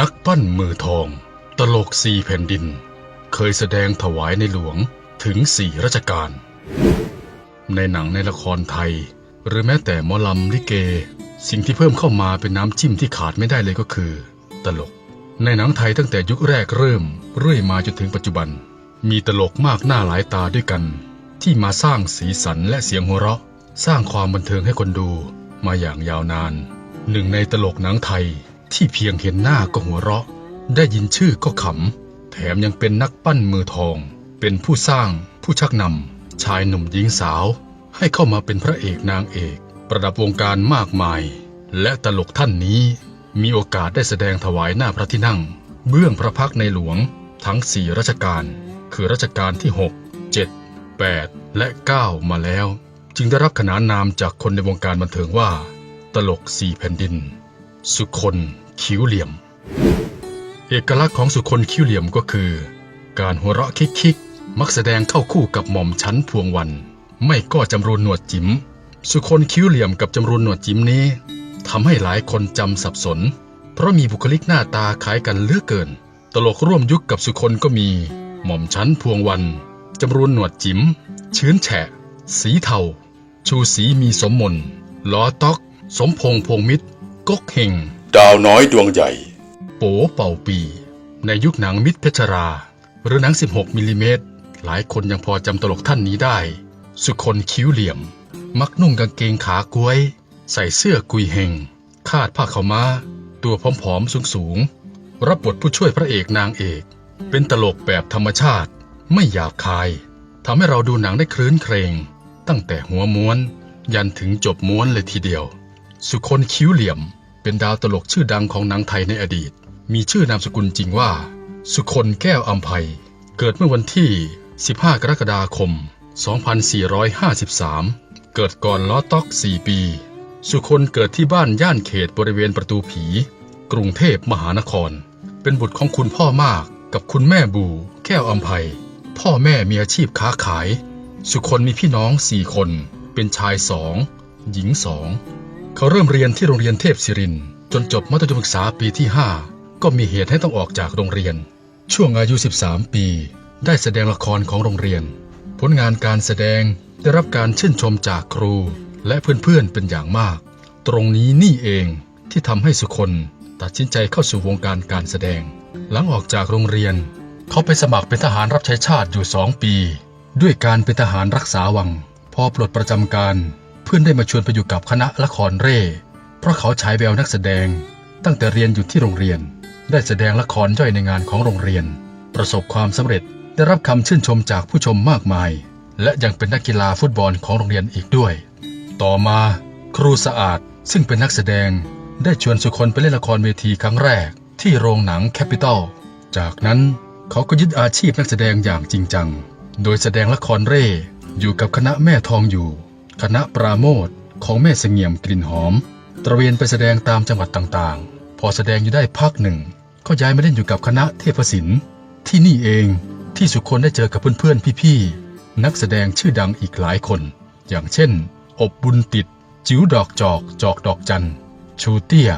นักปั้นมือทอง ตลกสี่แผ่นดิน เคยแสดงถวายในหลวงถึงสี่ราชการในหนังในละครไทย หรือแม้แต่มอลำลิเก สิ่งที่เพิ่มเข้ามาเป็นน้ำจิ้มที่ขาดไม่ได้เลยก็คือ ตลก ในหนังไทยตั้งแต่ยุคแรกเริ่มเรื่อยมาจนถึงปัจจุบัน มีตลกมากหน้าหลายตาด้วยกัน ที่มาสร้างสีสันและเสียงหัวเราะ สร้างความบันเทิงให้คนดูมาอย่างยาวนาน หนึ่งในตลกหนังไทย ที่เพียงเห็นหน้าก็หัวเราะ ได้ยินชื่อก็ขำ แถมยังเป็นนักปั้นมือทอง เป็นผู้สร้าง ผู้ชักนำชายหนุ่มหญิงสาว ให้เข้ามาเป็นพระเอกนางเอก ประดับวงการมากมาย และตลกท่านนี้มีโอกาสได้แสดงถวายหน้าพระที่นั่ง เบื้องพระพักในหลวง ทั้งสี่รัชกาลคือรัชกาลที่ 6 7 8 และ 9 มาแล้ว จึงได้รับขนานนามจากคนในวงการบันเทิงว่า ตลกสี่แผ่นดิน สุคน คิ้วเหลี่ยม เอกลักษณ์ของสุคนคิ้วเหลี่ยมก็คือ การหัวเราะคิกๆ มักแสดงเข้าคู่กับหม่อมชั้นพวงวัน ไม่ก็จำรูนหนวดจิ๋มสุคนคิ้วเหลี่ยมกับจำรูนหนวดจิ๋มนี้ทำให้หลายคนจำสับสน เพราะมีบุคลิกหน้าตาคล้ายกันเลือกเกิน ตลกร่วมยุคกับสุคนก็มี หม่อมชั้นพวงวันจำรูนหนวดจิ๋มชื้นแฉะ สีเทา ชูสีมีสมมนล้อต๊อก สมพงษ์พงมิตรก๊กเฮง ดาวน้อยดวงใหญ่ โป๋เป่าปี ในยุคหนังมิตรเพชรา หรือหนัง 16 มิลลิเมตร หลายคนยังพอจำตลกท่านนี้ได้ สุคนคิ้วเหลี่ยม มักนุ่งกางเกงขากล้วย ใส่เสื้อกุยเฮง คาดผ้าขาวม้า ตัวผอมๆสูงๆ รับบทผู้ช่วยพระเอกนางเอก เป็นตลกแบบธรรมชาติ ไม่หยาบคาย ทำให้เราดูหนังได้คลื้นเครงตั้งแต่หัวม้วน ยันถึงจบม้วนเลยทีเดียว สุคนคิ้วเหลี่ยม เป็นดาวตลกชื่อดังของหนังไทยในอดีต มีชื่อนามสกุลจริงว่า สุคนแก้วอัมภัย เกิดเมื่อวันที่ 15 กรกฎาคม 2453 เกิดก่อนล้อต๊อก 4 ปี สุคนเกิดที่บ้านย่านเขตบริเวณประตูผี กรุงเทพมหานคร เป็นบุตรของคุณพ่อมากกับคุณแม่บู แก้วอัมภัย พ่อแม่มีอาชีพค้าขาย สุคนมีพี่น้องสี่คน เป็นชายสองหญิงสอง เขาเริ่มเรียนที่โรงเรียนเทพศิริน จนจบมัธยมศึกษาปีที่ 5 ก็มีเหตุให้ต้องออกจากโรงเรียน ช่วงอายุ 13 ปี ได้แสดงละครของโรงเรียน ผลงานการแสดงได้รับการชื่นชมจากครู และเพื่อนๆเป็นอย่างมาก ตรงนี้นี่เองที่ทำให้สุคนตัดสินใจเข้าสู่วงการการแสดง หลังออกจากโรงเรียน เขาไปสมัครเป็นทหารรับใช้ชาติอยู่สองปี ด้วยการเป็นทหารรักษาวัง พอปลดประจำการ เพื่อนได้มาชวนไปอยู่กับคณะละครเร่ เพราะเขาฉายแววนักแสดง ตั้งแต่เรียนอยู่ที่โรงเรียน ได้แสดงละครย่อยในงานของโรงเรียน ประสบความสำเร็จได้รับคำชื่นชมจากผู้ชมมากมาย และยังเป็นนักกีฬาฟุตบอลของโรงเรียนอีกด้วย ต่อมาครูสะอาดซึ่งเป็นนักแสดง ได้ชวนสุคนไปเล่นละครเวทีครั้งแรก ที่โรงหนังแคปิตอลจากนั้นเขาก็ยึดอาชีพนักแสดงอย่างจริงจัง โดยแสดงละครเร่อยู่กับคณะแม่ทองอยู่ คณะปราโมทของแม่เสงี่ยมกลิ่นหอม ตระเวนไปแสดงตามจังหวัดต่างๆ พอแสดงอยู่ได้พักหนึ่ง ก็ย้ายมาเล่นอยู่กับคณะเทพศิลป์ที่นี่เองที่สุคนได้เจอกับเพื่อนๆพี่ๆนักแสดงชื่อดังอีกหลายคน อย่างเช่น อบบุญติด จิ๋วดอกจอกจอกดอกจันชูเตี้ย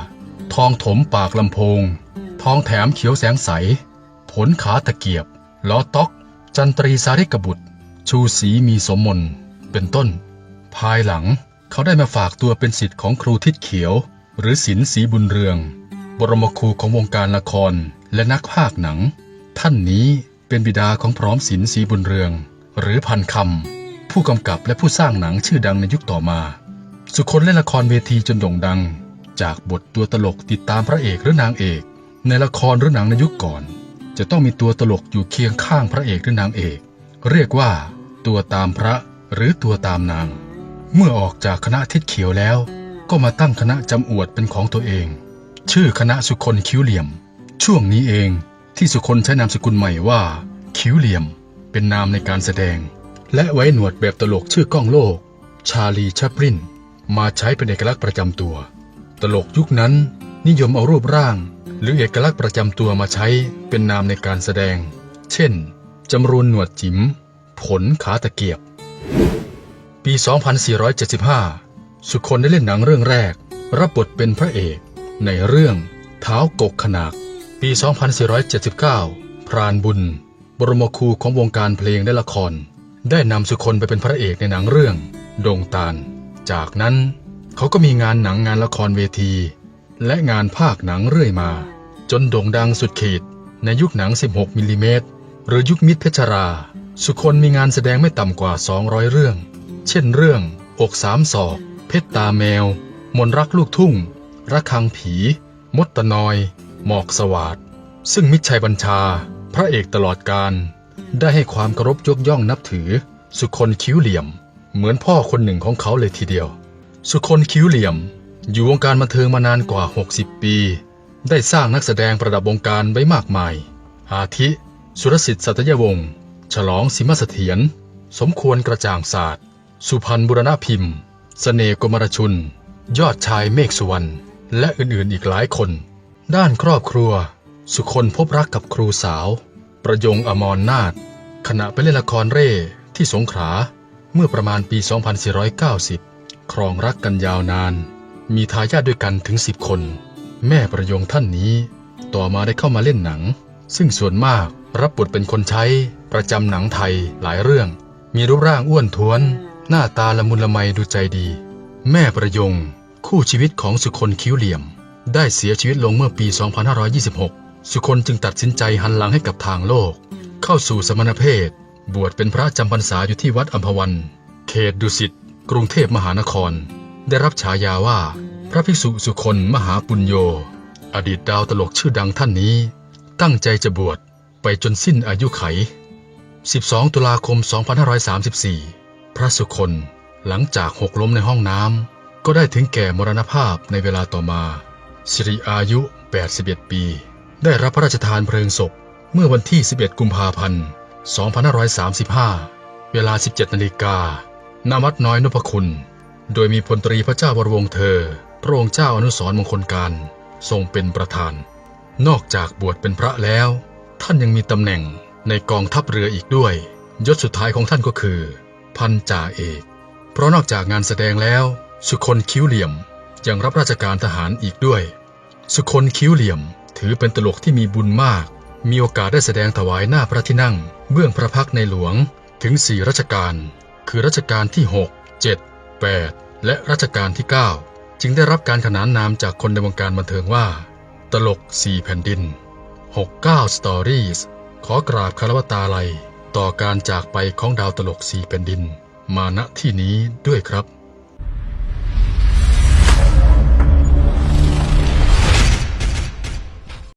ทองถมปากลำโพง ทองแถมเขียวแสงใส ผลขาตะเกียบล้อต๊อก จันตรีสาริกบุตร ชูสีมีสมมนเป็นต้น ภายหลังเขาได้มาฝากตัวเป็นสิทธิ์ของครูทิศเขียว หรือศิลป์ศรีบุญเรือง บรมครูของวงการละครและนักพากย์หนัง ท่านนี้เป็นบิดาของพร้อมศิลป์ศรีบุญเรือง หรือพันคำผู้กำกับและผู้สร้างหนังชื่อดังในยุคต่อมา สุคนเล่นละครเวทีจนโด่งดัง จากบทตัวตลกติดตามพระเอกหรือนางเอก ในละครหรือหนังในยุคก่อน จะต้องมีตัวตลกอยู่เคียงข้างพระเอกหรือนางเอก เรียกว่า ตัวตามพระหรือตัวตามนาง เมื่อออกจากคณะทิศเขียวแล้ว ก็มาตั้งคณะจำอวดเป็นของตัวเอง ชื่อคณะสุคนคิ้วเหลี่ยม ช่วงนี้เองที่สุคนใช้นามสกุลใหม่ว่า คิ้วเหลี่ยม เป็นนามในการแสดง และไว้หนวดแบบตลกชื่อก้องโลก ชาลีชัปรินมาใช้เป็นเอกลักษณ์ประจำตัว ตลกยุคนั้นนิยมเอารูปร่าง หรือเอกลักษณ์ประจำตัวมาใช้เป็นนามในการแสดง เช่นจำรูนหนวดจิ๋มผลขาตะเกียบ ปี 2475 สุคนได้เล่นหนังเรื่องแรก รับบทเป็นพระเอก ในเรื่องเท้ากกขนาก ปี 2479 พรานบุญ บรมครูของวงการเพลงและละคร ได้นำสุคนไปเป็นพระเอกในหนังเรื่อง ดงตาล จากนั้นเขาก็มีงานหนังงานละครเวที และงานภาคหนังเรื่อยมา จนโด่งดังสุดขีด ในยุคหนัง 16มิลลิเมตรหรือยุคมิตรเพชรราสุคนมีงานแสดงไม่ต่ำกว่า 200 เรื่อง เช่นเรื่อง อกสามศอก เพชรตาแมว มนรักลูกทุ่งระคังผี มดตะนอย หมอกสวาดซึ่งมิชัยบัญชา พระเอกตลอดการ ได้ให้ความเคารพยกย่องนับถือ สุคนคิ้วเหลี่ยม เหมือนพ่อคนหนึ่งของเขาเลยทีเดียว สุคนคิ้วเหลี่ยม อยู่วงการบันเทิงมานานกว่า 60 ปี ได้สร้างนักแสดงประดับวงการไว้มากมาย อาทิ สุรสิทธิ์สัตยวงศ์ ฉลองสิมเสถียร สมควรกระจ่างศาสตร์ สุพรรณบุรณพิมพ์เสน่ห์กมรชุน ยอดชายเมฆสุวรรณ และอื่นๆอีกหลายคน ด้านครอบครัว สุคนพบรักกับครูสาว ประยงอมรนาถขณะไปเล่นละครเร่ที่สงขลาเมื่อประมาณปี 2490 ครองรักกันยาวนาน มีทายาทด้วยกันถึง 10 คน แม่ประยงท่านนี้ ต่อมาได้เข้ามาเล่นหนัง ซึ่งส่วนมากรับบทเป็นคนใช้ประจำหนังไทยหลายเรื่อง มีรูปร่างอ้วนท้วน หน้าตาละมุนละไมดูใจดี แม่ประยง คู่ชีวิตของสุคนคิ้วเหลี่ยม ได้เสียชีวิตลงเมื่อปี 2526 สุคนจึงตัดสินใจหันหลังให้กับทางโลก เข้าสู่สมณเพศ บวชเป็นพระจำพรรษาอยู่ที่วัดอัมพวัน เขตดุสิตกรุงเทพมหานคร ได้รับฉายาว่า พระภิกษุสุคนมหาปุญโญอดีตดาวตลกชื่อดังท่านนี้ ตั้งใจจะบวชไปจนสิ้นอายุไข 12 ตุลาคม 2534 พระสุคนหลังจากหกล้มในห้องน้ำก็ได้ถึงแก่มรณภาพในเวลาต่อมาสิริอายุ 81 ปี ได้รับพระราชทานเพลิงศพเมื่อวันที่ 11 กุมภาพันธ์ 2535 เวลา 17 นาฬิกาณวัดน้อยนพคุณ โดยมีพลตรีพระเจ้าวรวงเธอ พระองค์เจ้าอนุสรมงคลการทรงเป็นประธาน นอกจากบวชเป็นพระแล้ว ท่านยังมีตำแหน่งในกองทัพเรืออีกด้วย ยศสุดท้ายของท่านก็คือ พันจ่าเอก เพราะนอกจากงานแสดงแล้ว สุคนคิ้วเหลี่ยมยังรับราชการทหารอีกด้วย สุคนคิ้วเหลี่ยมถือเป็นตลกที่มีบุญมาก มีโอกาสได้แสดงถวายหน้าพระที่นั่ง เบื้องพระพักในหลวงถึง4รัชกาลคือรัชกาลที่ 6 7 8 และรัชกาลที่ 9 จึงได้รับการขนานนามจากคนในวงการบันเทิงว่า ตลก4แผ่นดิน 69 Stories ขอกราบคารวตาลัย ต่อการจากไปของดาวตลกสีแผ่นดิน มาณที่นี้ด้วยครับ